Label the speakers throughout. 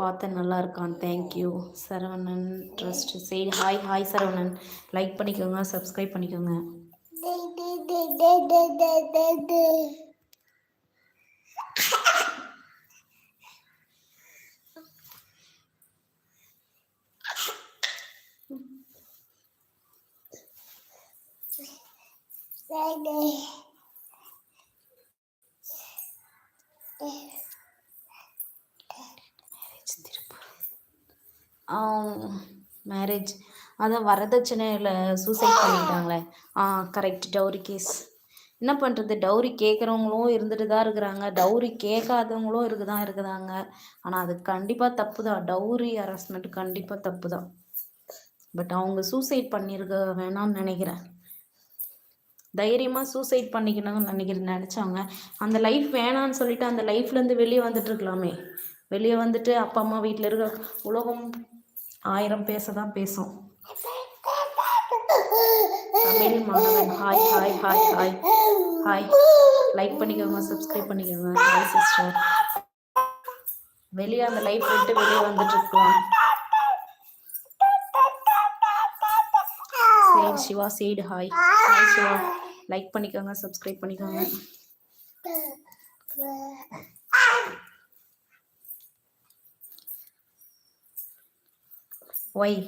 Speaker 1: பார்த்தேன் நல்லா இருக்கான் தேங்க்யூ சரவணன் ட்ரஸ்ட் சரி ஹாய் ஹாய் சரவணன். லைக் பண்ணிக்கோங்க சப்ஸ்கிரைப் பண்ணிக்கோங்க. மேரேஜ் அதான் வரதட்சணையில் சூசைட் பண்ணிட்டாங்களே. ஆ கரெக்ட் டவுரி கேஸ் என்ன பண்ணுறது டவுரி கேட்குறவங்களும் இருந்துட்டு தான் இருக்கிறாங்க. டவுரி கேட்காதவங்களும் இருக்கு தான் இருக்குதாங்க ஆனால் அது கண்டிப்பாக தப்பு தான் டவுரி ஹராஸ்மெண்ட் கண்டிப்பாக தப்பு தான் பட் அவங்க சூசைட் பண்ணியிருக்க வேணாம்னு நினைக்கிறேன். தைரியமாக சூசைட் பண்ணிக்கணும்னு நினைக்கிறேன் நினச்சாங்க. அந்த லைஃப் வேணான்னு சொல்லிட்டு அந்த லைஃப்லேருந்து வெளியே வந்துட்டு இருக்கலாமே. வெளியே வந்துட்டு அப்பா அம்மா வீட்டில் இருக்க உலகம் ஆயிரம் பேச தான் பேசும். தமிழ் மாணவன் hi hi hi hi hi like பண்ணிக்கோங்க சப்ஸ்கிரைப் பண்ணிக்கோங்க ஹாய் சிஸ்டர் வெளியே அந்த லைஃப் விட்டு வெளியே வந்துட்டு இருக்கலாம். Sad Siva sad hi hi Siva. Like பண்ணிக்கோங்க சப்ஸ்கிரைப் பண்ணிக்கோங்க. ஒய்.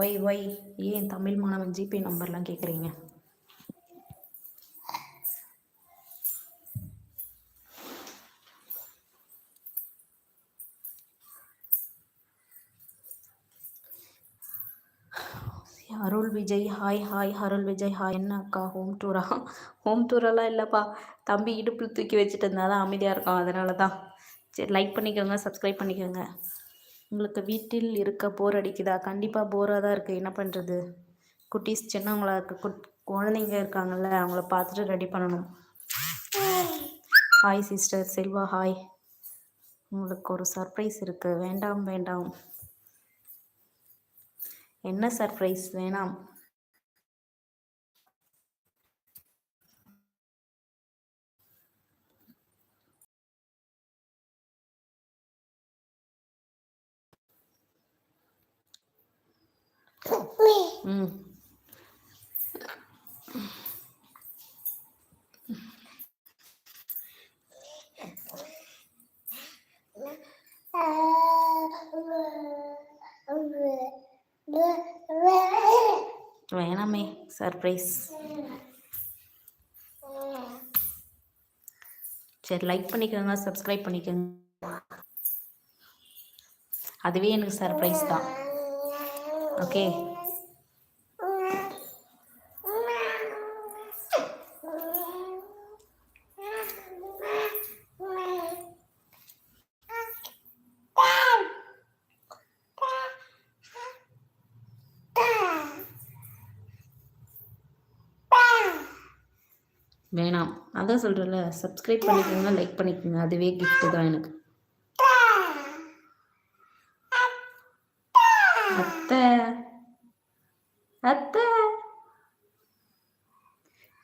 Speaker 1: Why why. ஏன் தமிழ் மாணவன் ஜிபே நம்பர்லாம் கேட்குறீங்க? Arul Vijay hi hi. Arul Vijay hi. என்ன அக்கா ஹோம் டூரா ஹோம் டூரெல்லாம் இல்லைப்பா. தம்பி இடுப்பில் தூக்கி வச்சுட்டு இருந்தால் தான் அமைதியாக இருக்கும். அதனால தான். சரி லைக் பண்ணிக்கோங்க சப்ஸ்கிரைப் பண்ணிக்கோங்க. உங்களுக்கு வீட்டில் இருக்க போர் அடிக்குதா? கண்டிப்பாக போராக தான் இருக்குது என்ன பண்ணுறது குட்டீஸ் சின்னவங்களா இருக்க குட் குழந்தைங்க இருக்காங்கல்ல அவங்கள பார்த்துட்டு ரெடி பண்ணணும். ஹாய் சிஸ்டர் செல்வா ஹாய் உங்களுக்கு ஒரு சர்ப்ரைஸ் இருக்குது வேண்டாம் வேண்டாம். என்ன சர்ப்ரைஸ் வேணாம். ம். வேணாமே சர்ப்ரைஸ் சரி லைக் பண்ணிக்கோங்க சப்ஸ்கிரைப் பண்ணிக்கோங்க. அதுவே எனக்கு சர்ப்ரைஸ் தான். ஓகே. வேணாம். அதான் சொல்கிறேன்ல சப்ஸ்கிரைப் பண்ணிக்கோங்க லைக் பண்ணிக்கோங்க. அதுவே கிஃப்ட்டு தான் எனக்கு. அத்தை.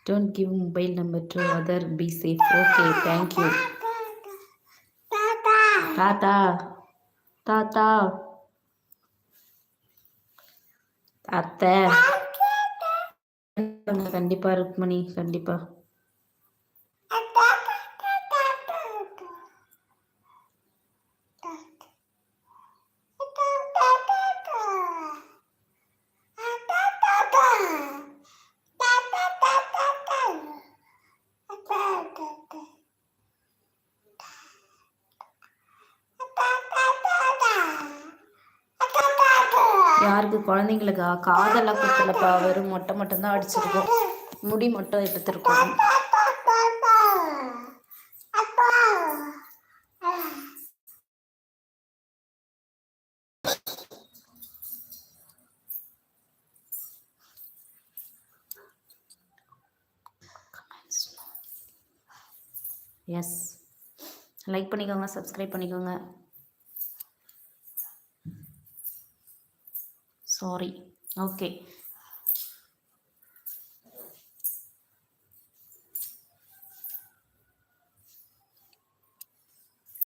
Speaker 1: Don't give mobile number to other be safe okay thank you தாத்தா தாத்தா அத்தை. கண்டிப்பா ருக்மணி கண்டிப்பா. யாருக்கு குழந்தைங்களுக்கா காதெல்லாம் குத்தலப்பா வெறும் மொட்டை மட்டும் தான் அடிச்சிருக்கோம். முடி மட்டும் எடுத்திருக்கோம். எஸ் லைக் பண்ணிக்கோங்க சப்ஸ்கிரைப் பண்ணிக்கோங்க. Sorry okay